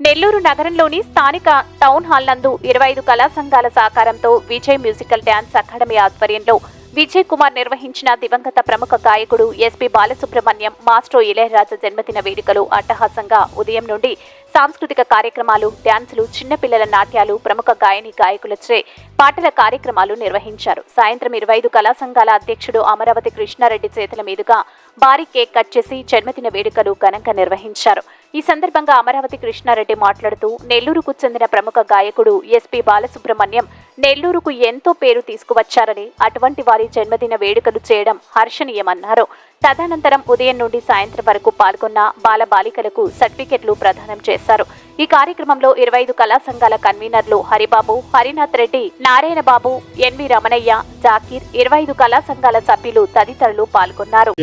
నెల్లూరు నగరంలోని స్థానిక town hall నందు ఇరవై ఐదు కళా సంఘాల సహకారంతో విజయ్ మ్యూజికల్ డ్యాన్స్ అకాడమీ ఆధ్వర్యంలో విజయ్ కుమార్ నిర్వహించిన దివంగత ప్రముఖ గాయకుడు ఎస్పి బాలసుబ్రహ్మణ్యం మాస్ట్రో ఇళయరాజా జన్మదిన వేడుకలు అట్టహాసంగా ఉదయం నుండి సాంస్కృతిక కార్యక్రమాలు డ్యాన్సులు చిన్నపిల్లల నాట్యాలు ప్రముఖ గాయని గాయకులచే పాటల కార్యక్రమాలు నిర్వహించారు. సాయంత్రం ఇరవై ఐదు కళా సంఘాల అధ్యక్షుడు అమరావతి కృష్ణారెడ్డి చేతుల మీదుగా భారీ కేక్ కట్ చేసి జన్మదిన వేడుకలు ఘనంగా నిర్వహించారు. ఈ సందర్భంగా అమరావతి కృష్ణారెడ్డి మాట్లాడుతూ నెల్లూరుకు చెందిన ప్రముఖ గాయకుడు ఎస్పి బాలసుబ్రహ్మణ్యం నెల్లూరుకు ఎంతో పేరు తీసుకువచ్చారని అటువంటి వారి జన్మదిన వేడుకలు చేయడం హర్షణీయమన్నారు. తదనంతరం ఉదయం నుండి సాయంత్రం వరకు పాల్గొన్న బాల బాలికలకు సర్టిఫికెట్లు ప్రదానం చేశారు. ఈ కార్యక్రమంలో ఇరవై ఐదు కళా సంఘాల కన్వీనర్లు హరిబాబు హరినాథ్ రెడ్డి నారాయణ బాబు ఎన్వి రమణయ్య జాకీర్ ఇరవై ఐదు కళా సంఘాల సభ్యులు తదితరులు పాల్గొన్నారు.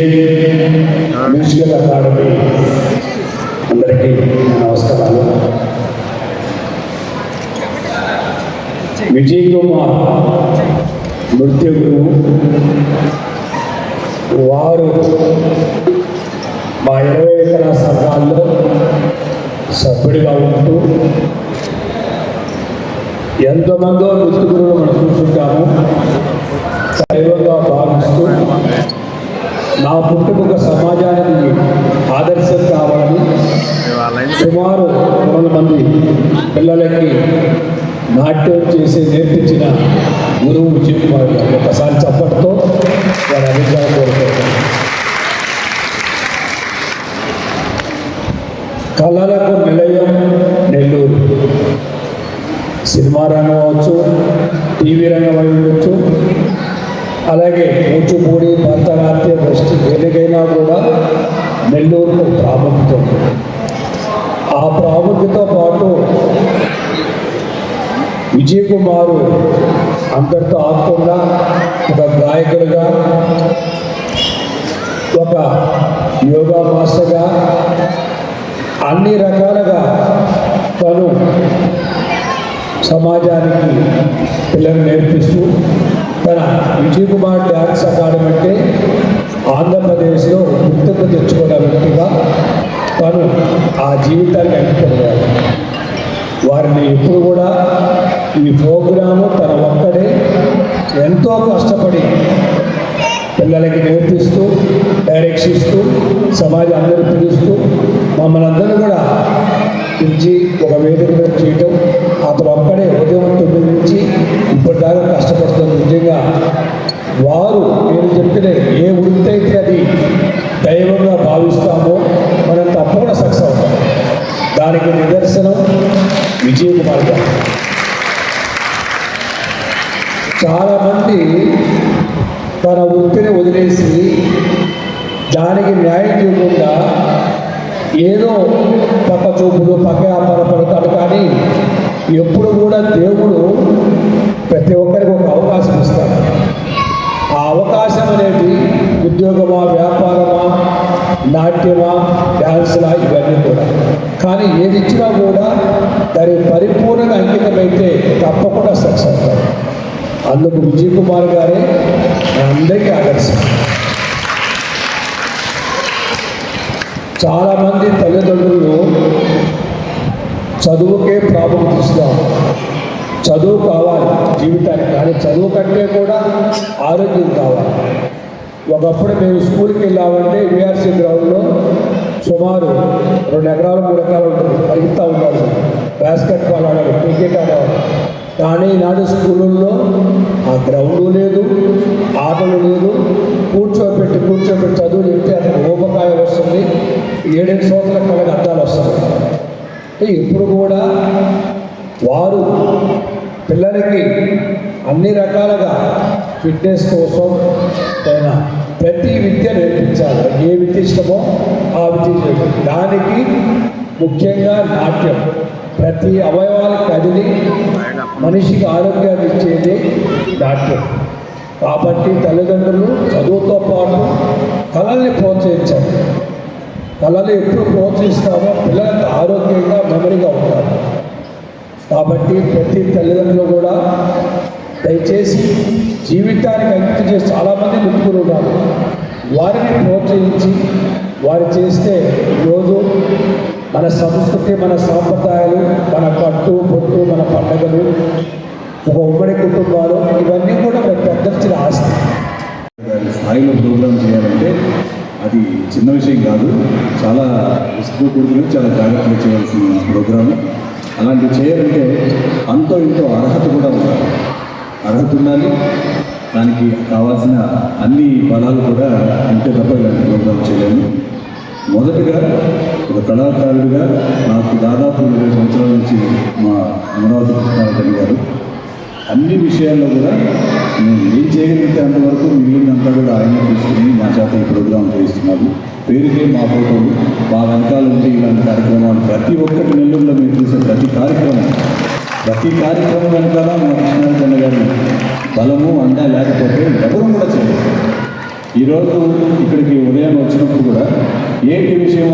అందరికీ నమస్కారాలు. విజయ్ కుమార్ నృత్య గురువు. వారు మా ఇరవై ఎకరా సంఘాల్లో సభ్యుడిగా ఉంటూ ఎంతమందో నృత్య గురువులు మనం చూస్తుంటాము దైవంగా భావిస్తూ నా పుట్టుక సమాజానికి ఆదర్శం కావాలని సుమారు వందల మంది పిల్లలకి నాట్యం చేసి నేర్పించిన గురువు విజయ్ గారు ఒకసారి చప్పటితో వారి అభిప్రాయం కోరుకుంటాను కళలకు నిలయం నెల్లూరు. సినిమా రంగం అవ్వచ్చు టీవీ రంగం అయి అలాగే కూచిపూడి భరతనాట్యం వెస్ట్ దేనికైనా కూడా నెల్లూరుకు ప్రాముఖ్యత ఉంది ఆ ప్రాముఖ్యతతో పాటు విజయ్ కుమారు అందరితో ఆకుండా ఒక గాయకులుగా ఒక యోగా మాస్టర్గా అన్ని రకాలుగా తను సమాజానికి పిల్లలు నేర్పిస్తూ తన విజయ్ కుమార్ డ్యాన్స్ అకాడమీ అంటే ఆంధ్రప్రదేశ్లో గుర్తింపు తెచ్చుకున్న వ్యక్తిగా తను ఆ జీవితానికి అంకితమయ్యాడు వారిని ఎప్పుడు కూడా ఈ ప్రోగ్రాము తన ఒక్కడే ఎంతో కష్టపడి పిల్లలకి నేర్పిస్తూ డైరెక్షన్ ఇస్తూ సమాజం అందరూ పిలుస్తూ మమ్మల్ని అందరూ కూడా పిలిచి ఒక వేదిక మీద చేయటం అతను ఒక్కడే ఉదయం తొమ్మిది నుంచి ఇప్పటిదాకా కష్టపడుతుంది నిజంగా వారు నేను చెప్పిన ఏ వృత్తి అయితే అది దైవంగా భావిస్తామో మనం తప్పకుండా సక్సెస్ అవుతాం. దానికి నిదర్శనం విజయకుమార్ గారు. చాలామంది తన వృత్తిని వదిలేసి దానికి న్యాయం చేయకుండా ఏదో పక్క చూపులు పక్క వ్యాపారం పడతాడు కానీ ఎప్పుడు కూడా దేవుడు ప్రతి ఒక్కరికి ఒక అవకాశం ఇస్తాడు. ఆ అవకాశం అనేది ఉద్యోగమా వ్యాపారమా నాట్యమా డ్యాన్స్లా ఇవన్నీ కూడా. కానీ ఏది ఇచ్చినా కూడా దానికి పరిపూర్ణంగా అంకితమైతే తప్పకుండా సక్సెస్ అవుతారు అందుకు విజయ్ కుమార్ గారే అందరికీ ఆదర్శం. చాలామంది తల్లిదండ్రులు చదువుకే ప్రాముఖ్యత ఇస్తాం చదువు కావాలి జీవితానికి కానీ చదువు కంటే కూడా ఆరోగ్యం కావాలి. ఒకప్పుడు మేము స్కూల్కి వెళ్ళామంటే విఆర్సీ గ్రౌండ్లో సుమారు రెండు ఎకరాలు మూడు ఎకరాలు ఉంటుంది. పరిగెత్తా ఉండాలి. బాస్కెట్బాల్ ఆడాలి క్రికెట్ ఆడేవాళ్ళు కానీ ఈనాడు స్కూళ్ళల్లో ఆ గ్రౌండ్ లేదు ఆటలు లేదు. కూర్చోబెట్టి కూర్చోబెట్టి చదువు చెప్తే అతనికి ఊపకాయ వస్తుంది. ఏడెనిమిది సంవత్సరాల కళ్ళకి అర్థాలు వస్తుంది ఇప్పుడు కూడా వారు పిల్లలకి అన్ని రకాలుగా ఫిట్నెస్ కోసం అయినా ప్రతి విద్య నేర్పించాలి. ఏ విద్య ఇష్టమో ఆ విద్య దానికి ముఖ్యంగా నాట్యం. ప్రతి అవయవాలకు కదిలి మనిషికి ఆరోగ్యాన్ని ఇచ్చేది డాక్టర్. కాబట్టి తల్లిదండ్రులు చదువుతో పాటు కళల్ని ప్రోత్సహించాలి. కళలు ఎప్పుడు ప్రోత్సహిస్తామో పిల్లలకు ఆరోగ్యంగా మెమరీగా ఉంటారు కాబట్టి ప్రతి తల్లిదండ్రులు కూడా దయచేసి జీవితానికి అంకితం చేసి చాలామంది నింపుకుని ఉన్నారు వారిని ప్రోత్సహించి వారు చేస్తే ఈరోజు మన సంస్కృతి మన సాంప్రదాయాలు మన కట్టు పొట్టు మన పండగలు ఒక ఉమ్మడి కుటుంబాలు ఇవన్నీ కూడా మన పెద్దచ్చిన ఆస్తి స్థాయిలో ప్రోగ్రామ్ చేయాలంటే అది చిన్న విషయం కాదు చాలా రిస్క్తో కూడుకుని చాలా జాగ్రత్తగా చేయాల్సిన ప్రోగ్రాము. అలాంటివి చేయాలంటే అంతో ఇంతో అర్హత కూడా ఉండాలి. అర్హత ఉండాలి దానికి కావాల్సిన అన్ని బలాలు కూడా ఉంటే తప్ప ఇలాంటి ప్రోగ్రామ్ చేయలేము. మొదటగా ఒక కళాకారుడిగా నాకు దాదాపు ఇరవై సంవత్సరాల నుంచి మా అమరావతి కృష్ణారెడ్డి గారు. అన్ని విషయాల్లో కూడా నేను ఏం చేయగలిగితే అంతవరకు మిగిలినంతా కూడా ఆయన తీసుకుని మా చేత ఈ ప్రోగ్రాం చేయిస్తున్నారు పేరుకే మా ఫోటోలు మా వెనకాల ఉంటే ఇలాంటి కార్యక్రమాలు ప్రతి ఒక్కటి నెల్లూరులో మీరు చూసే ప్రతి కార్యక్రమం. ప్రతి కార్యక్రమం వెనకాల మా కృష్ణారెడ్డి గారి బలము అండా లేకపోతే ఎవరు కూడా చేయలేదు ఈరోజు ఇక్కడికి ఉదయం వచ్చినప్పుడు కూడా ఏంటి విషయం